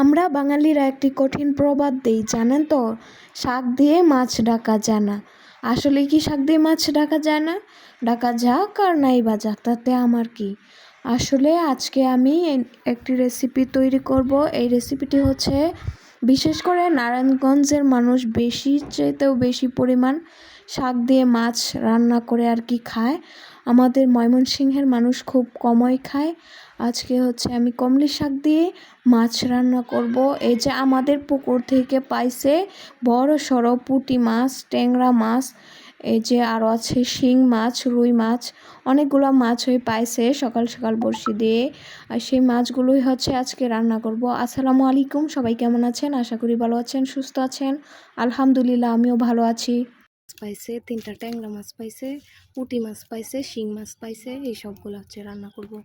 আমরা বাঙালিরা একটি কঠিন প্রবাদ দিই, জানেন তো? শাক দিয়ে মাছ ডাকা যায় না। আসলে কি শাক দিয়ে মাছ ডাকা যায় না? ডাকা যাক আর নাই বা যাক, তাতে আমার কি? আসলে আজকে আমি একটি রেসিপি তৈরি করব। এই রেসিপিটি হচ্ছে, বিশেষ করে নারায়ণগঞ্জের মানুষ বেশি চাইতেও বেশি পরিমাণ শাক দিয়ে মাছ রান্না করে আর কি খায়। আমাদের ময়মনসিংহের মানুষ খুব কমই খায়। আজকে হচ্ছে আমি কমলি শাক দিয়ে মাছ রান্না করব। এই যে আমাদের পুকুর থেকে পাইছে বড় সড়ো পুঁটি মাছ, ট্যাংরা মাছ, এই যে আরও আছে শিং মাছ, রুই মাছ, অনেকগুলো মাছ হয়ে পাইছে সকাল সকাল বড়শি দিয়ে। আর সেই মাছগুলোই হচ্ছে আজকে রান্না করব। আসসালামু আলাইকুম, সবাই কেমন আছেন? আশা করি ভালো আছেন, সুস্থ আছেন। আলহামদুলিল্লাহ, আমিও ভালো আছি। পাইছে, তিনটা ট্যাংরা মাছ পাইছে, পুঁটি মাছ পাইছে, শিং মাছ পাইছে, এই সবগুলো হচ্ছে রান্না করব।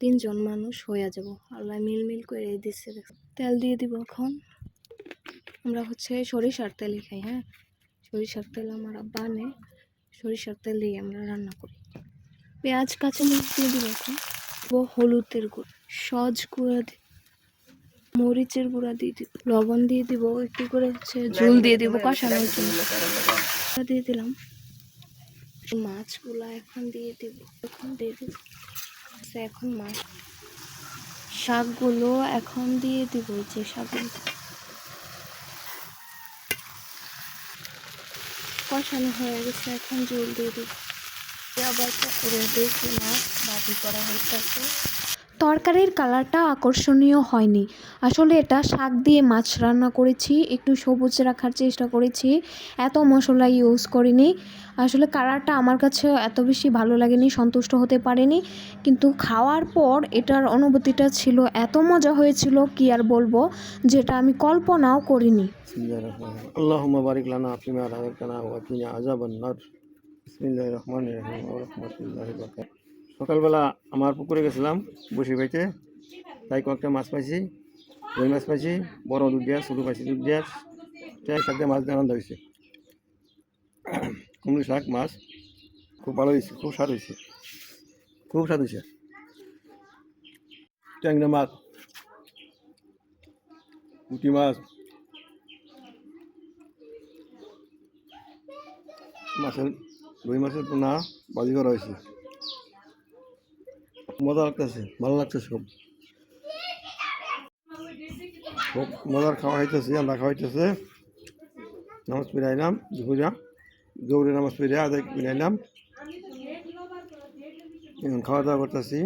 তিনজন মানুষ হয়ে যাব। আল্লাহ মিল মিল করে দিচ্ছে। তেল দিয়ে দিব এখন। আমরা হচ্ছে সরিষার তেলই খাই হ্যাঁ? সরিষার তেল আমার আব্বা আনে। সরিষার তেল দিয়ে আমরা রান্না করি। পেঁয়াজ কাঁচা কাঁচামরিচ দিয়ে দিব এখন। হলুদের গুঁড়ো সজ গুঁড়া মরিচের গুঁড়া দিয়ে দিব লবণ দিয়ে দিব। একটু করে হচ্ছে? ঝোল দিয়ে দিব কষানোর জন্য। দিয়ে দিলাম। মাছগুলো এখন দিয়ে দিব। এখন দিয়ে দিব। আচ্ছা, এখন মাছ শাকগুলো এখন দিয়ে দিব যে শাকগুলো। কষানো হয়ে গেছে। এখন জল দিয়ে দিব। আবার করে দেখি মাছ বাটি করা হইতেছে। তরকারির কালারটা আকর্ষণীয় হয়নি। আসলে এটা শাক দিয়ে মাছ রান্না করেছি, একটু সবুজ রাখার চেষ্টা করেছি, এত মশলা ইউজ করিনি। আসলে কালারটা আমার কাছে এত বেশি ভালো লাগেনি, সন্তুষ্ট হতে পারেনি। কিন্তু খাওয়ার পর এটার অনুভূতিটা ছিল, এত মজা হয়েছিল, কি আর বলব, যেটা আমি কল্পনাও করিনি। বারাকাতুহু। সকালবেলা আমার পুকুরে গেছিলাম বসে পাইতে তাই কয়েকটা মাছ পাইছি, রুই মাছ পাইছি, বড় দুধ দিয়া, ছোটো পাইছি দুধ দিয়া। তাই দিয়ে মাছ দিয়ে রান্না হয়েছে কুমড়ি শাক, মাছ, খুব ভালো হয়েছে খুব স্বাদ হয়েছে খুব স্বাদ হয়েছে ট্যাংরা মাছ, পুঁটি মাছ, মাছের, রুই মাছের পোনা বাজি করা হয়েছে মজা লাগতেছে, ভালো লাগতেছে খুব। খুব মজার খাওয়া হইতেছে আমরা খাওয়াইতেছে নামাজ পিড়াইলাম দুপুরা। দৌড়ে নামাজ পিড়িয়া আদায় পিড়াইলাম খাওয়া দাওয়া করতেছি।